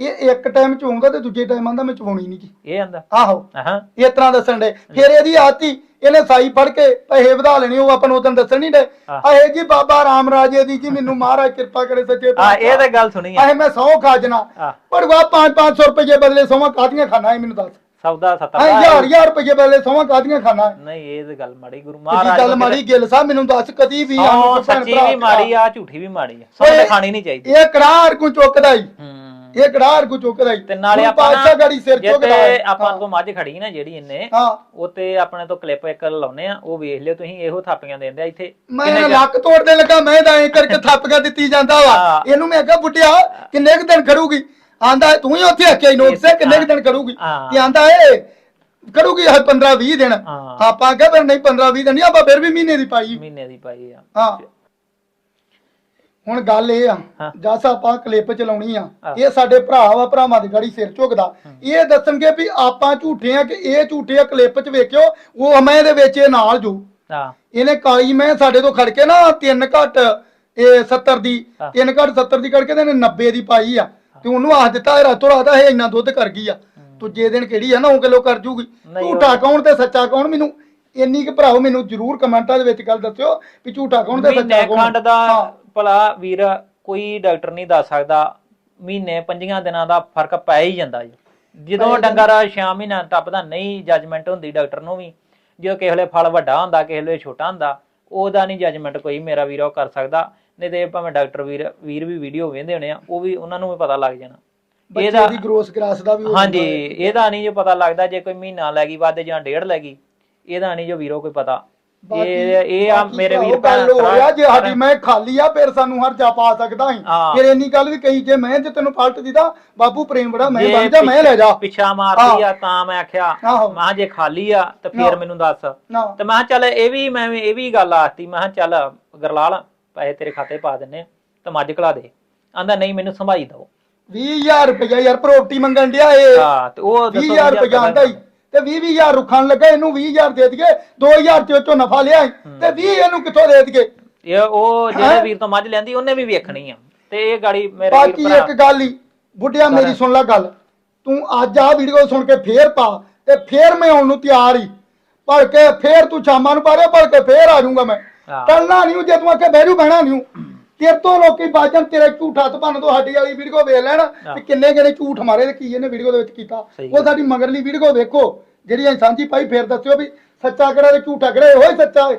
ਇਹ ਇੱਕ ਟਾਈਮ ਚ ਆਉਂਦਾ ਤੇ ਦੂਜੇ ਟਾਈਮ ਆਂਦਾ ਮੈਂ ਚਵਾਉਣੀ ਨਹੀਂ ਕੀ ਇਹ ਆਂਦਾ? ਆਹੋ। ਹਾਂ। ਇਸ ਤਰ੍ਹਾਂ ਦੱਸਣ ਦੇ ਫਿਰ ਇਹਦੀ ਆਤੀ ਇਹਨੇ ਸਾਈ ਫੜ ਕੇ ਪੈਸੇ ਵਧਾ ਲੈਣੇ ਉਹ ਆਪਾਂ ਨੂੰ ਉਦੋਂ ਦੱਸਣ ਨਹੀਂ ਦੇ। ਆਹੇ ਜੀ ਬਾਬਾ ਰਾਮ ਰਾਜੇ ਦੀ ਜੀ ਮੈਨੂੰ ਮਹਾਰਾਜ ਕਿਰਪਾ ਕਰੇ ਸੱਚੇ ਆ ਇਹ ਤੇ ਗੱਲ ਸੁਣੀ ਆ। ਆਹੇ ਮੈਂ ਸੌ ਖਾਜਨਾ ਆ ਪੜਵਾ 5-500 ਰੁਪਏ ਬਦਲੇ ਸੌਵਾਂ ਕਾਦੀਆਂ ਖਾਣਾ ਹੈ ਮੈਨੂੰ ਦੱਸ। ਸੌਦਾ ਸੱਤਾ ਹਜ਼ਾਰ। ਹਜ਼ਾਰ ਰੁਪਏ ਬਦਲੇ ਸੌਵਾਂ ਕਾਦੀਆਂ ਖਾਣਾ ਨਹੀਂ ਇਹ ਤੇ ਗੱਲ ਮਾੜੀ ਗੁਰੂ ਮਹਾਰਾਜ ਗੱਲ ਮਾੜੀ ਗਿੱਲ ਸਾਹਿਬ ਮੈਨੂੰ ਦੱਸ ਕਦੀ ਵੀ ਭੈਣ ਸੱਚੀ ਵੀ ਮਾੜੀ ਆ। ਝੂਠੀ ਵੀ ਮਾੜੀ ਆ। ਓਏ, ਖਾਣੀ ਨਹੀਂ ਚਾਹੀਦੀ। ਇਹ ਕੜਾਰ ਕੋ ਚੁੱਕਦਾ ਹੀ ਹੂੰ। ਇਹ ਕੜਾਰ ਕੋ ਚੁੱਕਦਾ ਹੀ ਤੇ ਨਾਲੇ ਆਪਾਂ ਪਾਤਸ਼ਾਹ ਗਾੜੀ ਸਿਰ ਚੁੱਕਦਾ ਤੇ। ਆਪਾਂ। ਕੋ ਮੱਝ ਖੜੀ ਨਾ ਜਿਹੜੀ ਇੰਨੇ ਹਾਂ। ਉਹ ਤੇ ਆਪਣੇ ਤੋਂ ਕਲਿੱਪ ਇੱਕ ਲਾਉਨੇ ਆ ਉਹ ਵੇਖ ਲਿਓ ਤੁਸੀਂ ਇਹੋ ਥਾਪੀਆਂ ਦਿੰਦੇ ਆ ਇੱਥੇ। ਮੈਂ ਲੱਕ ਤੋੜਦੇ ਲੱਗਾ ਮੈਂ ਤਾਂ ਐਂ ਕਰਕੇ ਥੱਪਗਾ ਦਿੱਤੀ ਜਾਂਦਾ ਵਾ। ਇਹਨੂੰ ਮੈਂ ਕਿਹਾ ਬੁੱਢਿਆ ਕਿੰਨੇ ਕੁ ਦਿਨ ਖੜੂਗੀ? ਆਂਦਾ ਤੂੰ ਹੀ ਉੱਥੇ ਆਖਿਆ ਨੋਟ ਸੇ ਕਿੰਨੇ ਕੁ ਦਿਨ ਹਾਂ। ਤੇ ਆਂਦਾ ਏ ਖੜੂਗੀ ਹਰ 15 20 ਦਿਨ। ਆਪਾਂ ਕਿਹਾ ਫਿਰ ਨਹੀਂ 15 20 ਦਿਨ ਨਹੀਂ ਆਪਾਂ ਫਿਰ ਵੀ ਮਹੀਨੇ ਦੀ ਪਾਈ। ਮਹੀਨੇ ਦੀ ਪਾਈ ਆ। ਹਾਂ। ਹੁਣ ਗੱਲ ਇਹ ਆ ਹਾਂ। ਜਸ ਆਪਾਂ ਕਲਿੱਪ ਚਲਾਉਣੀ ਆ ਹਾਂ। ਇਹ ਸਾਡੇ ਭਰਾ ਵਾ ਭਰਾਵਾਂ ਦੀ ਗਾੜੀ ਸਿਰ ਝੁਕਦਾ। ਇਹ ਦੱਸਣਗੇ ਵੀ ਆਪਾਂ ਝੂਠੇ ਆ ਕਿ ਇਹ ਝੂਠੇ ਆ ਕਲਿੱਪ 'ਚ ਵੇਖਿਓ ਉਹ ਮੈਂ ਇਹਦੇ ਵਿੱਚ ਇਹ ਨਾਲ ਜੋ। ਹਾਂ। ਇਹਨੇ ਕਾਲੀ ਮੈਂ ਸਾਡੇ ਤੋਂ ਖੜ ਕੇ ਨਾ ਤਿੰਨ ਘੱਟ ਇਹ 70 ਦੀ ਹਾਂ। ਤਿੰਨ ਘੱਟ 70 ਦੀ ਕਰਕੇ ਤੇ ਇਹਨੇ 90 ਦੀ ਪਾਈ ਆ। ਤੇ ਉਹਨੂੰ ਆਖ ਦਿੱਤਾ ਇਹ ਰਾਤੋਂ ਰਾਤ ਇਹ ਇੰਨਾ ਦੁੱਧ ਕਰ ਗਈ ਆ। ਦੂਜੇ ਦਿਨ ਕਿਹੜੀ ਆ 9 ਕਿਲੋ ਕਰ ਜੂਗੀ। ਨਹੀਂ ਉਹ- ਝੂਠਾ ਕੌਣ ਤੇ ਸੱਚਾ ਕੌਣ? ਮੈਨੂੰ ਇੰਨੀ ਕੁ ਭਰਾਓ ਮੈਨੂੰ ਜਰੂਰ ਕਮੈਂਟਾਂ ਦੇ ਵਿੱਚ ਗੱਲ ਦੱਸਿਓ ਵੀ ਝੂਠਾ ਕੌਣ ਤੇ ਸੱਚਾ ਮਹੀਨੇ ਕੌਣ। ਦਾ ਹਾਂ। ਭਲਾ ਵੀਰ ਕੋਈ ਡਾਕਟਰ ਨਹੀਂ ਦੱਸ ਸਕਦਾ। ਮਹੀਨੇ ਪੰਜੀਆਂ ਦਿਨਾਂ ਦਾ ਫ਼ਰਕ ਪੈ ਹੀ ਜਾਂਦਾ ਜੀ। ਜਦੋਂ। ਡੰਗਰ 6 ਮਹੀਨਿਆਂ ਟੱਪਦਾ ਨਹੀਂ ਜੱਜਮੈਂਟ ਹੁੰਦੀ ਡਾਕਟਰ ਨੂੰ ਵੀ। ਜਦੋਂ ਕਿਸੇ ਵੇਲੇ ਫਲ ਵੱਡਾ ਹੁੰਦਾ ਕਿਸੇ ਵੇਲੇ ਛੋਟਾ ਹੁੰਦਾ ਉਹਦਾ ਨਹੀਂ ਜੱਜਮੈਂਟ ਕੋਈ ਮੇਰਾ ਵੀਰ ਉਹ ਕਰ ਸਕਦਾ। ਨਹੀਂ ਤੇ ਭਾਵੇਂ ਡਾਕਟਰ ਵੀਰ ਵੀਰ ਵੀ ਵੀਡੀਓ ਵੇਖਦੇ ਹੋਣੇ ਆ ਉਹ ਵੀ ਉਹਨਾਂ ਨੂੰ ਵੀ ਪਤਾ ਲੱਗ ਜਾਣਾ। ਬੱਚੇ ਦੀ ਗਰੋਸ ਗਰਾਸ ਦਾ ਵੀ ਹਾਂਜੀ। ਇਹਦਾ ਨਹੀਂ ਜੋ ਪਤਾ ਲੱਗਦਾ ਜੇ ਕੋਈ ਮਹੀਨਾ ਲੈ ਗਈ ਵੱਧ ਜਾਂ ਡੇਢ ਲੈ ਗਈ ਇਹਦਾ ਨਹੀਂ ਜੋ ਵੀਰੋ ਕੋਈ ਪਤਾ। ਇਹ ਇਹ ਆ ਮੇਰੇ ਵੀਰ ਭੈਣ ਹੋਇਆ ਜੇ ਸਾਡੀ ਮੈਂ ਖਾਲੀ ਆ ਫਿਰ ਸਾਨੂੰ ਹਰ ਜਾ ਪਾ ਸਕਦਾ ਹਾਂ। ਫਿਰ ਇੰਨੀ ਗੱਲ ਵੀ ਕਹੀ ਜੇ ਮੈਂ ਜੇ ਤੈਨੂੰ ਪਲਟ ਦਿੱਤਾ ਬਾਬੂ ਪ੍ਰੇਮ ਬੜਾ ਮੈਂ ਬਣ ਜਾ ਮੈਂ ਲੈ ਜਾ। ਪਿੱਛਾ ਮਾਰਦੀ ਆ ਤਾਂ ਮੈਂ ਆਖਿਆ। ਮਾਂ ਜੇ ਖਾਲੀ ਆ ਤੇ। ਫੇਰ ਮੈਨੂੰ ਦੱਸ। ਤੇ ਮੈਂ ਚੱਲ ਇਹ ਵੀ ਮੈਂ ਇਹ ਵੀ ਗੱਲ ਆਖਤੀ ਮੈਂ ਚੱਲ ਗਰਲਾਲ ਪੈਸੇ ਤੇਰੇ ਖਾਤੇ ਪਾ ਦਿੰਨੇ ਤੇ ਮੱਝ ਕਲਾ ਦੇ। ਆਂਦਾ ਨਹੀਂ ਮੈਨੂੰ ਸੰਭਾਈ ਦਿਓ। 20000 ਰੁਪਇਆ ਯਾਰ ਪ੍ਰਾਪਰਟੀ ਮੰਗਣ ਡਿਆ ਏ ਹਾਂ ਤੇ ਉਹ ਦੱਸੋ 20000 ਰੁਪਇਆ ਆਂਦਾ ਹੀ ਤੇ 20 20000 ਰੁੱਖਾਂ ਲੱਗਾ ਇਹਨੂੰ 20000 ਦੇ ਦਈਏ 2000 ਤੇ ਚੋਂ ਨਫਾ ਲਿਆ ਤੇ 20 ਇਹਨੂੰ ਕਿੱਥੋਂ ਦੇ ਦਈਏ? ਇਹ ਉਹ ਜਿਹੜੇ? ਵੀਰ ਤੋਂ ਮੱਝ ਲੈਂਦੀ ਉਹਨੇ ਵੀ ਵੇਖਣੀ ਆ। ਤੇ ਇਹ ਗਾੜੀ ਮੇਰੇ ਵੀਰ ਬਾਕੀ ਇੱਕ ਗੱਲ ਹੀ ਬੁੱਢਿਆ ਮੇਰੀ ਸੁਣ ਲੈ ਗੱਲ। ਤੂੰ ਅੱਜ ਆ ਵੀਡੀਓ ਸੁਣ ਕੇ ਫੇਰ ਪਾ ਤੇ ਫੇਰ ਮੈਂ ਆਉਣ ਨੂੰ ਤਿਆਰ ਹੀ। ਭੜ ਕੇ ਫੇਰ ਤੂੰ ਸ਼ਾਮਾਂ ਨੂੰ ਪਾ ਰਿਹਾ ਭੜ ਕੇ ਫੇਰ ਆ ਜਾਊਂਗਾ ਮੈਂ। ਟਲਣਾ ਨਹੀਂ ਜੇ ਤੂੰ ਆਕੇ ਬਹਿਰੂ ਬਹਿਣਾ ਨਹੀਂ। ਤੇਰੇ ਤੋਂ ਲੋਕੀ ਬਾਜਣ ਤੇਰੇ ਝੂਠਾ ਤਪਨ ਤੋਂ ਸਾਡੀ ਵਾਲੀ ਵੀਡੀਓ ਵੇਖ ਲੈਣ ਕਿ ਕਿੰਨੇ ਕਿੰਨੇ ਝੂਠ ਮਾਰੇ ਤੇ ਕੀ ਇਹਨੇ ਵੀਡੀਓ ਦੇ ਵਿੱਚ ਕੀਤਾ। ਉਹ ਸਾਡੀ ਮਗਰਲੀ ਵੀਡੀਓ ਵੇਖੋ ਜਿਹੜੀ ਅਸੀਂ ਸਾਂਝੀ ਪਾਈ ਫੇਰ ਦੱਸਿਓ ਵੀ ਸੱਚਾ ਕਿਹੜਾ ਤੇ ਝੂਠਾ ਕਿਹੜਾ ਇਹੋ ਹੀ ਸੱਚਾ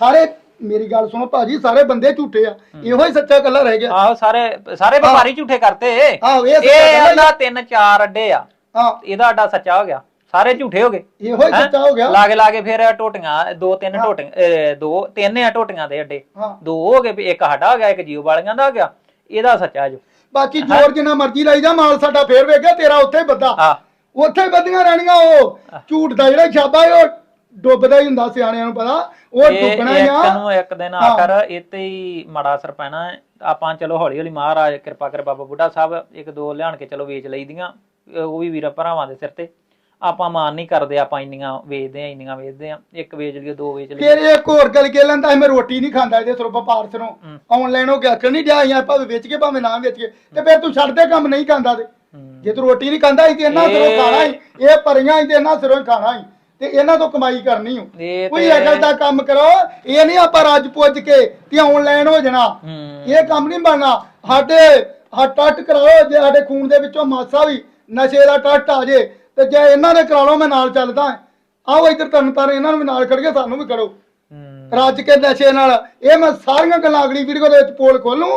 ਸਾਰੇ ਮੇਰੀ ਗੱਲ ਸੁਣੋ ਭਾਜੀ ਸਾਰੇ ਬੰਦੇ ਝੂਠੇ ਆ। ਇਹੋ ਹੀ ਸੱਚਾ ਕੱਲਾ ਰਹਿ ਗਿਆ। ਆਹੋ ਸਾਰੇ ਸਾਰੇ ਵਪਾਰੀ ਝੂਠੇ ਕਰਤੇ। ਆਹੋ, ਇਹ ਸੱਚਾ ਤਿੰਨ ਚਾਰ ਅੱਡੇ ਆ। ਇਹਦਾ ਅੱਡਾ ਸੱਚਾ ਹੋ ਗਿਆ। ਸਾਰੇ ਝੂਠੇ ਹੋ ਗਏ। ਇਹੋ ਹੀ ਹੈਂ? ਸੱਚਾ ਹੋ ਗਿਆ। ਲਾਗੇ ਲਾਗੇ ਫਿਰ ਟੋਟੀਆਂ ਦੋ ਤਿੰਨ ਟੋਟੀਆਂ ਦੋ ਤਿੰਨ ਆ ਟੋਟੀਆਂ ਦੇ ਅੱਡੇ। ਹਾਂ। ਦੋ ਹੋ ਗਏ ਵੀ ਇੱਕ ਸਾਡਾ ਹੋ ਗਿਆ ਇੱਕ ਜੀਓ ਵਾਲੀਆਂ ਦਾ ਹੋ ਗਿਆ। ਇਹਦਾ ਸੱਚਾ ਜੋ। ਬਾਕੀ ਜੋਰ ਜਿੰਨਾ ਮਰਜ਼ੀ ਲਾਈ ਜਾ ਮਾਲ ਸਾਡਾ ਫੇਰ ਵੇਖਿਆ ਤੇਰਾ ਉੱਥੇ ਹੀ ਬੱਦਾ ਆ ਉੱਥੇ ਹੀ ਬੱਦੀਆਂ ਰਹਿਣੀਆਂ ਉਹ। ਝੂਠ ਦਾ ਜਿਹੜਾ ਛਾਪਾ ਹੈ ਉਹ ਡੁੱਬਦਾ ਹੀ ਹੁੰਦਾ ਸਿਆਣਿਆਂ ਨੂੰ ਪਤਾ। ਉਹ ਇਹ ਡੁੱਬਣਾ ਹੀ ਇੱਕ ਆ ਨੂੰ ਇੱਕ ਦਿਨ ਆਖਰ ਇੱਥੇ ਹੀ ਮਾੜਾ ਅਸਰ ਪੈਣਾ। ਹੈ। ਆਪਾਂ ਚਲੋ ਹੌਲੀ ਹੌਲੀ ਮਹਾਰਾਜ ਕਿਰਪਾ ਕਰ ਬਾਬਾ ਬੁੱਢਾ ਸਾਹਿਬ ਇੱਕ ਦੋ ਲਿਆਣ ਕੇ ਚਲੋ ਵੇਚ ਲਈਦੀਆਂ। ਅਹ ਉਹ ਵੀ ਵੀਰਾਂ ਭਰਾਵਾਂ ਦੇ ਸਿਰ ਤੇ। ਆਪਾਂ ਮਾਨ ਨਹੀਂ ਕਰਦੇ ਆਪਾਂ ਇੰਨੀਆਂ ਵੇਚਦੇ ਆ ਇੰਨੀਆਂ ਵੇਚਦੇ ਆ ਇੱਕ ਵੇਚ ਲਈਏ ਦੋ ਵੇਚ ਲਈਏ। ਫਿਰ ਇੱਕ ਹੋਰ ਗੱਲ ਕਹਿ ਲੈਂਦਾ ਮੈਂ ਰੋਟੀ ਨਹੀਂ ਖਾਂਦਾ ਇਹਦੇ ਸਰੋਂ ਪਾਰਸ ਨੂੰ ਹੂੰ। ਆਨਲਾਈਨ ਉਹ ਆਖਣ ਨਹੀਂ ਡਿਆ ਜਾਂ ਭਾਵੇਂ ਵੇਚ ਕੇ ਭਾਵੇਂ ਨਾ ਵੇਚ ਕੇ। ਤੇ ਫਿਰ ਤੂੰ ਛੱਡ ਦੇ ਕੰਮ ਨਹੀਂ ਖਾਂਦਾ ਤੇ। ਜੇ ਤੂੰ ਰੋਟੀ ਨਹੀਂ ਖਾਂਦਾ ਹੀ ਤੇ ਇਹਨਾਂ ਸਿਰੋਂ ਖਾਣਾ ਹੀ ਇਹ ਪਰੀਆਂ ਹੀ ਤੇ ਇਹਨਾਂ ਸਿਰੋਂ ਖਾਣਾ ਹੀ ਤੇ ਇਹਨਾਂ ਤੋਂ ਕਮਾਈ ਕਰਨੀ ਹੋ ਕੋਈ ਅਕਲ ਦਾ ਕੰਮ ਕਰੋ ਇਹ ਨਹੀਂ ਆਪਾਂ ਰੱਜ ਪੁੱਜ ਕੇ ਤੇ ਆਨਲਾਈਨ ਹੋ ਜਾਣਾ। ਇਹ ਕੰਮ ਨਹੀਂ ਬਣਨਾ। ਸਾਡੇ ਹਾ ਟੱਟ ਕਰਾਓ ਜੇ ਸਾਡੇ ਖੂਨ ਦੇ ਵਿੱਚੋਂ ਮਾਸਾ ਵੀ ਨਸ਼ੇ ਦਾ ਟੱਟ ਆ ਜੇ ਤੇ ਜੇ ਇਹਨਾਂ ਦੇ ਕਰਾ ਲਓ ਮੈਂ ਨਾਲ ਚੱਲਦਾ ਆਓ ਇੱਧਰ ਤਰਨ ਤਾਰਨ ਇਹਨਾਂ ਨੂੰ ਵੀ ਨਾਲ ਖੜ ਕੇ ਸਾਨੂੰ ਵੀ ਕਰੋ ਹੂੰ। ਰੱਜ ਕੇ ਨਸ਼ੇ ਨਾਲ। ਇਹ ਮੈਂ ਸਾਰੀਆਂ ਗੱਲਾਂ ਅਗਲੀ ਵੀਡੀਓ ਦੇ ਵਿੱਚ ਪੋਲ ਖੋਲੂ।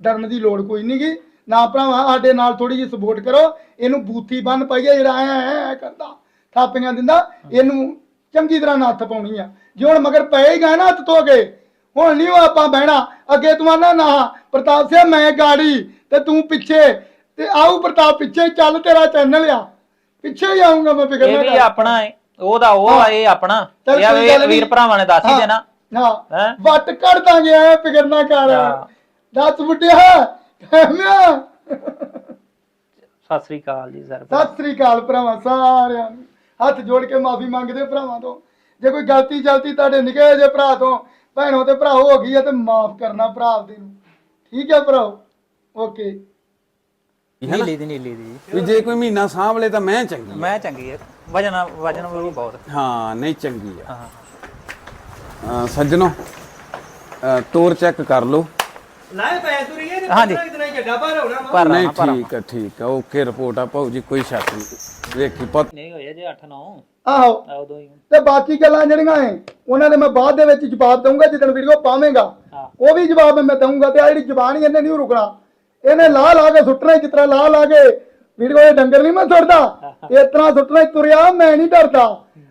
ਡਰਨ ਦੀ ਲੋੜ ਕੋਈ ਨਹੀਂਗੀ ਨਾ ਭਰਾਵਾ ਸਾਡੇ ਨਾਲ ਥੋੜੀ ਜਿਹੀ ਸਪੋਰਟ ਕਰੋ। ਇਹਨੂੰ ਬੂਥੀ ਬੰਨ ਪਾਈਏ ਜਿਹੜਾ ਐ ਐ ਕਰਦਾ ਥਾਪੀਆਂ ਦਿੰਦਾ ਇਹਨੂੰ ਚੰਗੀ ਤਰ੍ਹਾਂ ਨੱਥ ਪਾਉਣੀ ਆ। ਜੇ ਹੁਣ ਮਗਰ ਪਏ ਹੀ ਗਏ ਨਾ ਹੱਥ ਧੋ ਕੇ ਹੁਣ ਨਹੀਂ ਉਹ ਆਪਾਂ ਬਹਿਣਾ। ਅੱਗੇ ਤੂੰ ਆਨਾ ਨਾ। ਪ੍ਰਤਾਪ ਸਿੰਘ ਮੈਂ ਗਾੜੀ ਤੇ ਤੂੰ ਪਿੱਛੇ। ਤੇ ਆਊ ਪ੍ਰਤਾਪ ਪਿੱਛੇ ਚੱਲ ਤੇਰਾ ਚੈਨਲ ਆ। ਪਿੱਛੇ ਹੀ ਆਉਂਗਾ ਮੈਂ ਫਿਕਰ ਇਹ ਨਾ ਵੀ ਕਰ। ਆਪਣਾ ਹੈ ਉਹਦਾ ਉਹ ਆ ਇਹ ਆਪਣਾ। ਚੱਲ ਇਹ ਕੋਈ ਗੱਲ। ਵੀਰ ਭਰਾਵਾਂ ਨੇ ਦੱਸ ਹੀ ਦੇਣਾ। ਹਾਂ। ਹੈ? ਵੱਟ ਕੱਢ ਦਾਂਗੇ ਐ ਫਿਕਰ ਨਾ ਕਰ। ਹਾਂ। ਦੱਸ ਬੁੱਢਿਆ ਮੈਂ ਸਤਿ ਸ੍ਰੀ ਅਕਾਲ ਜੀ ਸਰ ਸਤਿ ਸ੍ਰੀ ਅਕਾਲ ਭਰਾਵਾਂ ਸਾਰਿਆਂ ਨੂੰ। ਹੱਥ ਜੋੜ ਕੇ ਮਾਫੀ ਮੰਗਦੇ ਭਰਾਵਾਂ ਤੋਂ। ਜੇ ਕੋਈ ਗਲਤੀ ਜਲਤੀ ਤੁਹਾਡੇ ਨਿਕਲੇ ਜੇ ਭਰਾ ਤੋਂ ਭੈਣੋ ਤੇ ਭਰਾ ਹੋ ਗਈ ਹੈ ਤੇ ਮਾਫ ਕਰਨਾ ਭਰਾ ਆਪਦੇ ਨੂੰ। ਠੀਕ ਹੈ ਭਰਾਓ? ਓਕੇ। ਨੀਲੀ ਦੀ ਨੀਲੀ ਦੀ ਵੀ ਜੇ ਕੋਈ ਮਹੀਨਾ ਸਾਂਭ ਲੇ ਤਾਂ ਮੈਂ ਚੰਗੀ ਮੈਂ ਚੰਗੀ ਹੈ ਵਜਨ ਵਜਨ ਵੀ ਬਹੁਤ। ਹਾਂ ਨਹੀਂ ਚੰਗੀ ਆ। ਹਾਂ। ਅਹ ਸੱਜਣੋ ਅਹ ਤੋਰ ਚੈੱਕ ਕਰ ਲਓ। ਲਾਏ ਪੈ ਤੁਰੀ ਇਹ ਹਾਂਜੀ। ਇਤਨਾ ਜੱਗਾ ਪਰ ਹੋਣਾ ਵਾ। ਪਰ ਨਹੀਂ ਠੀਕ ਆ ਠੀਕ ਆ। ਓਕੇ ਰਿਪੋਰਟ ਆ ਭਾਊ ਜੀ ਕੋਈ ਸ਼ੱਕ ਨਹੀਂ। ਵੇਖੀ ਪਤ। ਨਹੀਂ ਹੋਇਆ ਜੇ 8 9 ਆਹੋ। ਉਦੋਂ ਹੀ ਤੇ ਬਾਕੀ ਗੱਲਾਂ ਜਿਹੜੀਆਂ ਐ ਉਹਨਾਂ ਦੇ ਮੈਂ ਬਾਅਦ ਦੇ ਵਿੱਚ ਜਵਾਬ ਦਊਂਗਾ ਜਦੋਂ ਵੀਡੀਓ ਪਾਵੇਂਗਾ। ਹਾਂ। ਉਹ ਵੀ ਜਵਾਬ ਮੈਂ ਦਊਂਗਾ ਤੇ ਆ ਜਿਹੜੀ ਜ਼ਬਾਨ ਹੀ ਇਹਨੇ ਨਹੀਂ ਰੁਕਣਾ। ਇਹਨੇ ਲਾ ਲਾ ਕੇ ਸੁੱਟਣਾ ਜਿਸ ਤਰ੍ਹਾਂ ਲਾ ਲਾ ਕੇ। ਵੀਡੀਓ ਦੇ ਡੰਗਰ ਨਹੀਂ ਮੈਂ ਸੁੱਟਦਾ। ਇਸ ਤਰ੍ਹਾਂ ਸੁੱਟਣਾ ਤੁਰਿਆ ਮੈਂ ਨਹੀਂ ਡਰਦਾ।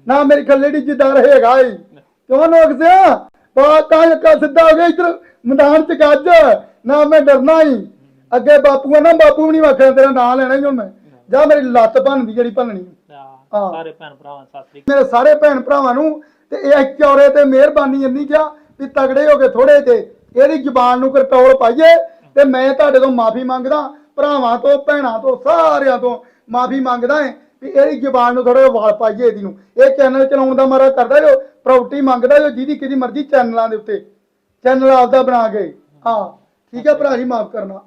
ਨਾ ਮੇਰੀ ਖੱਲੇ ਦੀ ਜਿੱਦਾਂ ਰਹੇਗਾ ਹੀ। ਕਿਉਂ ਨੋਕ ਸਿਆ? ਬਾਤਾਂ ਕਾ ਸਿੱਧਾ ਹੋ ਗਿਆ ਇਧਰ ਮੈਦਾਨ ਚ ਗੱਜ। ਨਾ ਮੈਂ ਡਰਨਾ ਹੀ। ਅੱਗੇ ਬਾਪੂ ਆ ਨਾ ਬਾਪੂ ਵੀ ਨਹੀਂ ਆਖਿਆ ਤੇਰਾ ਨਾਂ ਲੈਣਾ ਹੀ ਹੁਣ ਮੈਂ। ਜਾ ਮੇਰੀ ਲੱਤ ਭੰਨਦੀ ਜਿਹੜੀ ਭੰਨਣੀ। ਹਾਂ। ਸਾਰੇ ਭੈਣ ਭਰਾਵਾਂ ਸਤਿ ਸ੍ਰੀ ਮੇਰੇ ਸਾਰੇ ਭੈਣ ਭਰਾਵਾਂ ਨੂੰ ਤੇ ਇਹ ਚੌਰੇ ਤੇ ਮਿਹਰਬਾਨੀ ਇੰਨੀ ਕਿਹਾ ਵੀ ਤਗੜੇ ਹੋ ਕੇ ਥੋੜੇ ਤੇ ਇਹਦੀ ਜ਼ੁਬਾਨ ਨੂੰ ਕੰਟਰੋਲ ਪਾਈਏ। ਤੇ ਮੈਂ ਤੁਹਾਡੇ ਤੋਂ ਮਾਫੀ ਮੰਗਦਾ, ਭਰਾਵਾਂ ਤੋਂ, ਭੈਣਾਂ ਤੋਂ, ਸਾਰਿਆਂ ਤੋਂ ਮਾਫੀ ਮੰਗਦਾ ਹਾਂ ਵੀ ਇਹਦੀ ਜ਼ਬਾਨ ਨੂੰ ਥੋੜਾ ਵਾਲ ਪਾਈਏ ਇਹਦੀ ਨੂੰ। ਇਹ ਚੈਨਲ ਚਲਾਉਣ ਦਾ ਮਾਰਾ ਕਰਦਾ ਜੋ ਪ੍ਰਾਪਰਟੀ ਮੰਗਦਾ ਜੋ, ਜਿਹਦੀ ਕਿਹਦੀ ਮਰਜ਼ੀ ਚੈਨਲਾਂ ਦੇ ਉੱਤੇ। ਚੈਨਲ ਆਪਦਾ ਬਣਾ ਕੇ। ਹਾਂ, ਠੀਕ ਹੈ ਭਰਾ ਜੀ, ਮਾਫ ਕਰਨਾ।